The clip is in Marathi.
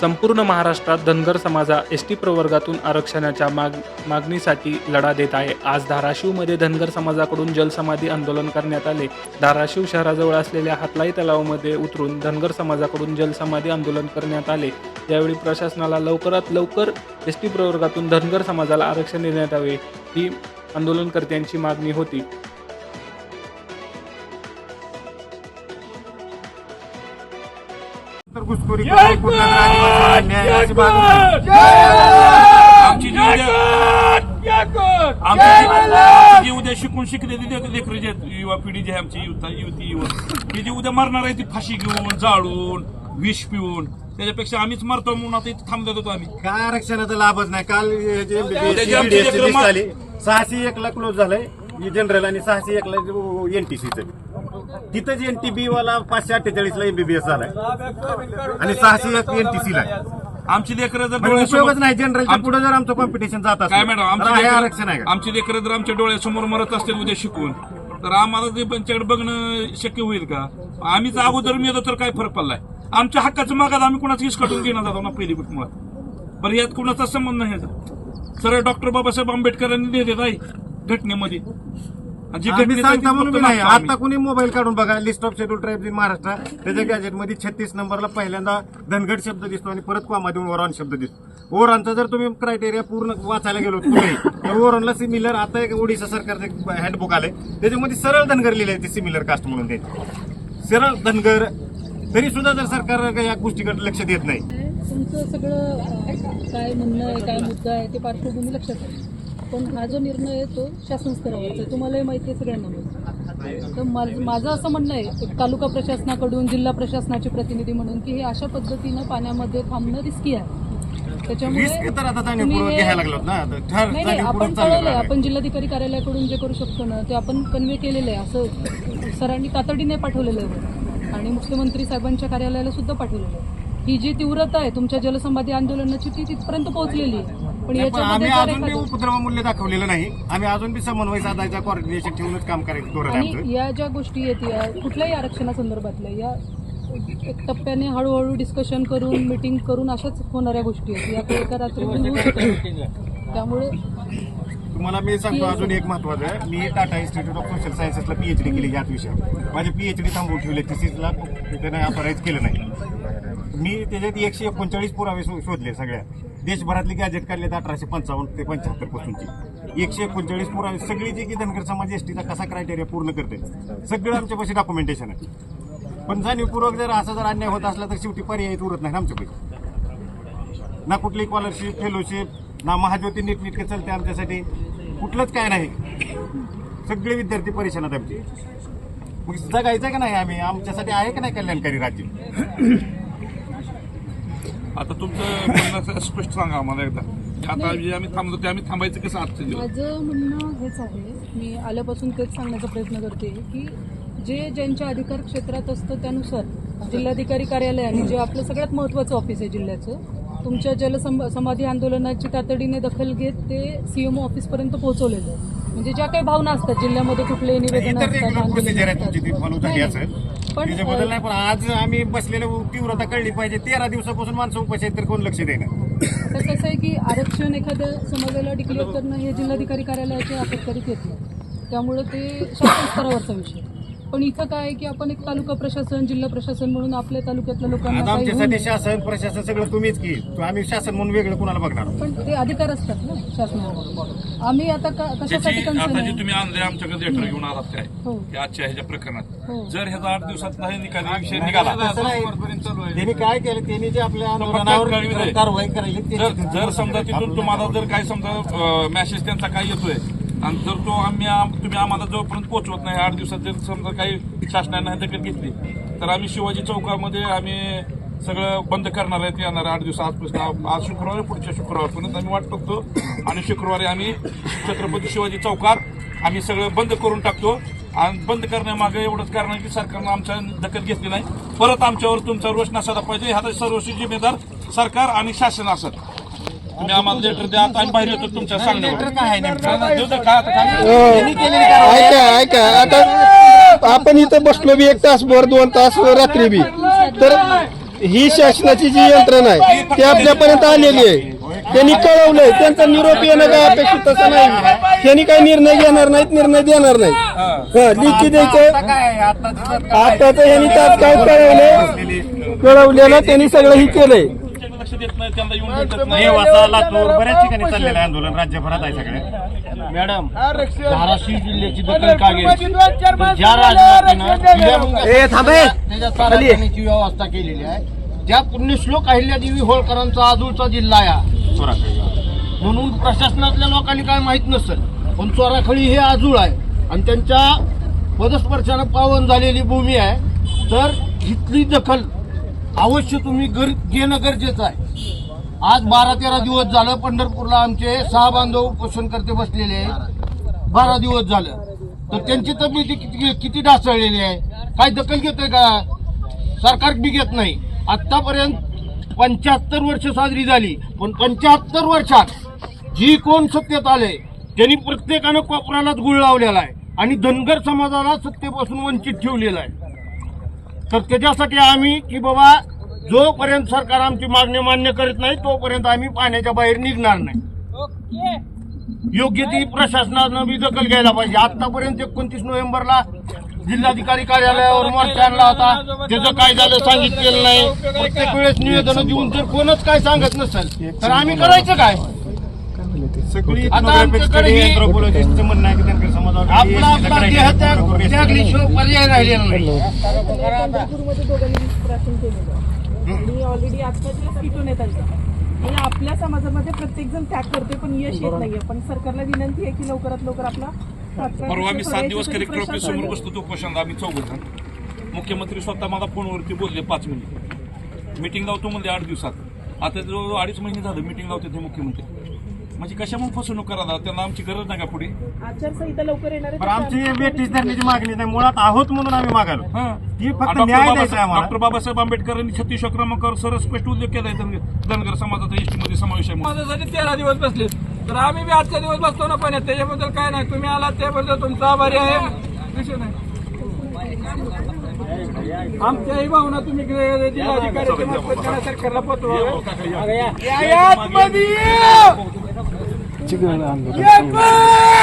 संपूर्ण महाराष्ट्रात धनगर समाजा एस टी प्रवर्गातून आरक्षणाच्या माग मागणीसाठी लढा देत आहे. आज धाराशिवमध्ये धनगर समाजाकडून जलसमाधी आंदोलन करण्यात आले. धाराशिव शहराजवळ असलेल्या हातलाई तलावामध्ये उतरून धनगर समाजाकडून जलसमाधी आंदोलन करण्यात आले. यावेळी प्रशासनाला लवकरात लवकर एस टी प्रवर्गातून धनगर समाजाला आरक्षण देण्यात यावे ही आंदोलनकर्त्यांची मागणी होती. घुसखोरी मागणी आमची जी आमची जी उद्या शिकून शिकलेली लेक- लेकरं जे युवा पिढी जी आहे आमची युवता युवती युवक ती जी उद्या मरणार आहे ती फाशी घेऊन जाळून विष पिऊन. त्याच्यापेक्षा आम्हीच मरतो म्हणून आता इथे थांबत होतो आम्ही. काय आरक्षणाचा लाभच नाही? काल सहाशे एक ला क्लोज झालंय. जनरल आणि सहाशे एक ला एनटीसीचं तिथंच एनटीबी वाला पाचशे अठ्ठेचाळीस ला एमबीबीएस झालाय. आणि सहाशे एक एनटीसी ला. आमची लेकरं जर म्हणजे डोळ्यासमोर- उपयोगच नाही जनरलच्या आम- पुढे जर आमचं कॉम्पिटिशन जात काय मॅडम असेल तर आमची हे आरक्षण आहे लेकरं का? आमची लेकरं जर आमच्या डोळ्यासमोर मरत असतील उद्या शिकून तर आम्हाला ते त्यांच्याकडे बघणं शक्य होईल का? आम्हीच अगोदर मेलो तर काय फरक पडलाय? आमच्या हक्काचं मागात आम्ही कुणाचं हिसकाटून घेणार जातो ना पहिली गोष्ट मुळात? बरं यात कुणाचा संबंध नाही याचा सरळ डॉक्टर बाबासाहेब आंबेडकरांनी दिले नाही घटनेमध्ये. जी आम्ही घटनेचं सांगता म्हणून नाही. आता कुणी मोबाईल काढून बघा list of schedule tribe in Maharashtra त्याच्या गॅजेटमध्ये छत्तीस नंबरला पहिल्यांदा धनगड शब्द दिसतो आणि परत कॉमा देऊन ओरॉन शब्द दिसतो. ओरॉनचा जर तुम्ही क्रायटेरिया पूर्ण वाचायला गेलो तुम्ही तर ओरॉनला सिमिलर आता एक ओडिशा सरकारचं एक हँडबुक आलंय. त्याच्यामध्ये सरळ धनगर लिहिले ते सिमिलर कास्ट म्हणून ते. सरळ धनगर तरी सुद्धा जर सरकार या गोष्टीकडे लक्ष देत नाही. तुमचं सगळं अं, काय म्हणणं आहे काय मुद्दा आहे ते पार्श्वभूमी लक्षात आहे. पण हा जो निर्णय आहे तो शासन स्तरावरचा आहे. तुम्हालाही माहिती आहे सगळ्यांना माहिती. तर माझं माझं असं म्हणणं आहे तालुका प्रशासनाकडून जिल्हा प्रशासनाचे प्रतिनिधी म्हणून की हे अशा पद्धतीनं पाण्यामध्ये थांबणं रिस्की आहे. त्याच्यामुळे आपण कळवलंय. आपण जिल्हाधिकारी कार्यालयाकडून जे करू शकतो ना ते आपण कन्वे केलेलं आहे. असं सरांनी तातडीने पाठवलेलं आहे. आणि मुख्यमंत्री साहेबांच्या कार्यालयाला सुद्धा पाठवलेलं आहे. ही जी तीव्रता आहे तुमच्या जलसंबाधी आंदोलनाची ती तिथपर्यंत पोहोचलेली आहे. पण आम्ही अजून बी उपद्रव मूल्य दाखवलेलं नाही. आम्ही अजून बी समन्वय साधायचा कॉर्डिनेशन ठेवूनच काम करायचं धोरण आहे आमचं. आणि या ज्या गोष्टी आहेत या कुठल्याही आरक्षणासंदर्भातल्या या एक टप्प्याने हळूहळू डिस्कशन करून मिटिंग करून अशाच होणाऱ्या गोष्टी आहेत. या काही एका रात्री होऊ शकत नाही. त्यामुळे तुम्हाला मी सांगतो अजून एक महत्वाचं आहे. मी टाटा इन्स्टिट्यूट ऑफ सोशल सायन्सेसला पीएचडी केली याच विषयावर. माझी पीएचडी थांबवून ठेवले थिसिसला त्याने ऑथराईज केलं नाही. मी त्याच्यात एकशे एकोणचाळीस पुरावे शो- शोधले सगळ्या. देशभरातले गॅजेट काढले अठराशे पंचावन्न ते पंच्याहत्तर पासूनची. एकशे एकोणचाळीस पुरावे सगळी जी की धनगर समाज एसटीचा कसा क्रायटेरिया पूर्ण करते? सगळं आमच्यापाशी डॉक्युमेंटेशन आहे. पण जाणीवपूर्वक जर असा जर अन्याय होत असला तर शेवटी पर्याय उरत नाही आमच्यापैकी. ना कुठली स्कॉलरशिप फेलोशिप ना महाज्योती नीटनीटके चालते आमच्यासाठी. कुठलंच काय नाही. सगळे विद्यार्थी परेशान आहेत आमचे. मग जगायचं का नाही आम्ही? आमच्यासाठी आहे का नाही कल्याणकारी राज्य? आता तुमचं म्हणणं असं स्पष्ट सांगा आम्हाला एकदा. आता जे आम्ही थांबतो ते आम्ही थांबायचं कसं आजचं दिवस माझं म्हणणं हेच आहे. मी आल्यापासून तेच सांगण्याचा प्रयत्न करते की जे ज्यांच्या अधिकार क्षेत्रात असतं त्यानुसार जिल्हाधिकारी कार्यालयाने जे आपलं सगळ्यात महत्त्वाचं ऑफिस आहे जिल्ह्याचं तुमच्या जलसंब समाधी आंदोलनाची तातडीने दखल घेत ते सीएमओ ऑफिसपर्यंत पोहोचवलेलं आहे. म्हणजे ज्या काही भावना असतात जिल्ह्यामध्ये कुठले निवेदन असतात नाही, पण, त्याच्याबद्दल नाही पण आज आम्ही बसलेले तीव्रता कळली पाहिजे. तेरा दिवसापासून माणसं उपाशी आहेत तर कोण लक्ष देणार? तर कसं आहे की आरक्षण एखाद्या समाजाला डिक्लेअर करणं हे जिल्हाधिकारी कार्यालयाच्या अखत्यारीत येत नाही त्यामुळे ते शासन स्तरावरचा विषय पण इथं काय आहे की आपण एक तालुका प्रशासन जिल्हा प्रशासन म्हणून आपल्या तालुक्यातल्या लोकांना आता काही होऊ आमच्यासाठी. शासन प्रशासन सगळं तुम्हीच की. तो आम्ही शासन म्हणून वेगळं कुणाला बघणार? पण ते अधिकार असतात ना शासनाला आम्ही आता का- कशासाठी त्याची कन्सर्न आता जे आहे? तुम्ही आणले आमच्याकडे लेटर घेऊन आलात काय? हो. की आजच्या ह्याच्या प्रकरणात. हो. जर ह्याचा आठ दिवसात नाही निकाली विषय निघाला. तसं नाही. त्यांनी काय केलं? त्यांनी जे आपल्या फक्त आंदोलनावर कळविलंय. कारवाई करायची जर त्यांची- जर समजा तिथून तुम्हाला जर काही समजा मेसेज त्यांचा काही येतोय आणि जर तो आम्ही आम- तुम्ही आम्हाला जोपर्यंत पोहोचवत नाही आठ दिवसात जर समजा काही शासनाने दखल घेतली तर आम्ही शिवाजी चौकामध्ये आम्ही सगळं बंद करणार आहे ते येणार आठ दिवस आजपासून. आज शुक्रवारी पुढच्या शुक्रवारपर्यंत आम्ही वाट बघतो. आणि शुक्रवारी आम्ही छत्रपती शिवाजी चौकात आम्ही सगळं बंद करून टाकतो. आणि बंद करण्यामागे एवढंच कारण आहे की सरकारनं आमच्या दखल घेतली नाही. परत आमच्यावर तुमचा रोष नसायला पाहिजे. ह्याचा सर्वस्वी जिम्मेदार सरकार आणि शासन असत. तुम्ही आम्हाला लेटर द्या आता आम्ही बाहेर येतो तुमच्या सांगण्यावर. काय कारवाई ऐका ऐका आता आपण इथं बसलो बी एक तास भर दोन तास रात्री बी. तर ही शासनाची जी यंत्रणा आहे ती आपल्यापर्यंत आलेली आहे. त्यांनी कळवलंय त्यांचा निरोप येणं काय अपेक्षित तसं नाही. त्यांनी काही निर्णय घेणार नाहीत निर्णय देणार नाहीत. हा, लिखी द्यायचं आताच यांनी तात्काळ कळवलंय? कळवलेलं त्यांनी सगळं ही केलंय. लक्ष देत नाही त्यांना येऊन भेटत नाही. नेवासा लातूर बऱ्याच ठिकाणी चाललेलं आहे आंदोलन राज्यभरात आहे सगळ्या मॅडम धाराशिव जिल्ह्याची दखल का तर ज्या चाराची व्यवस्था केलेली आहे. त्या पुण्यश्लोक अहिल्यादेवी होळकरांचा आजूळचा जिल्हा आहे. हा. म्हणून प्रशासनातल्या लोकांनी काय माहीत नसेल पण चोराखळी हे आजूळ आहे. आणि त्यांच्या पदस्पर्शानं पावन झालेली भूमी आहे. तर इथली दखल अवश्य तुम्ही घेणं गरजेचं आहे. आज बारा तेरा दिवस झालं पंढरपूरला आमचे सहा बांधव उपोषणकर्ते बसलेले बारा दिवस झालं. तर त्यांची तब्येती किती किती ढासळलेली आहे? काय दखल घेतोय का? सरकार बी घेत नाही. आतापर्यंत पंच्याहत्तर वर्ष साजरी झाली. पण पंच्याहत्तर वर्षात जी कोण सत्तेत आले त्यांनी प्रत्येकानं कोपरालाच गुळ लावलेला आहे आणि धनगर समाजाला सत्तेपासून वंचित ठेवलेलं आहे. तर त्याच्यासाठी आम्ही की बाबा जोपर्यंत सरकार आमची मागणी मान्य करत नाही तोपर्यंत आम्ही पाण्याच्या बाहेर निघणार नाही. योग्य ती प्रशासनानं बी दखल घ्यायला पाहिजे. आतापर्यंत एकोणतीस नोव्हेंबरला जिल्हाधिकारी कार्यालयावर मोर्चा आणला होता. त्याचं काय झालं सांगितलेलं नाही. प्रत्येक वेळेस निवेदन देऊन जर कोणच काय सांगत नसेल तर आम्ही करायचं काय? सगळी म्हणणं आहे की आपला आपला देह त्यागल्याशिवाय पर्याय राहिलेला ऑलरेडी पिटून आणि आपल्या समाजामध्ये प्रत्येक जण त्याग करते पण यश येत नाहीये. पण सरकारला विनंती आहे की लवकरात लवकर आपला परवा आम्ही सात दिवस तरी कलेक्टर ऑफिस समोर बसतो तो उपोषणाला आम्ही चौघ जण. मुख्यमंत्री स्वतः मला फोनवरती बोलले पाच मिनिट. मिटिंग लावतो म्हणजे आठ दिवसात. आता जवळ अडीच महिने झालं मिटिंग लावते ते मुख्यमंत्री. म्हणजे कशामुळे फसवणूक करायला त्यांना आमची गरज नाही का पुढे? आचारसंहिता लवकर येणार आहे पण आमची बेटीस धरण्याची मागणी नाही मुळात आहोत म्हणून आम्ही मागालो. ती फक्त न्याय द्यायचा आहे आम्हाला. डॉक्टर बाबासाहेब आंबेडकरांनी छत्तीस क्रमांकावर सरळ स्पष्ट उल्लेख केलाय धनगर धनगर समाजाचा एसटी मध्ये समावेश आहे. माझ्यासाठी तेरा दिवस बसले. तर आम्ही बी आजच्या दिवस बसतो ना पाण्यात त्याच्याबद्दल काय नाही. तुम्ही आलात त्याबद्दल तुमचा आभारी आहे. विषय नाही. आमच्याही भावना तुम्ही जिल्हाधिकारी किंवा सरकारला पोहोचवा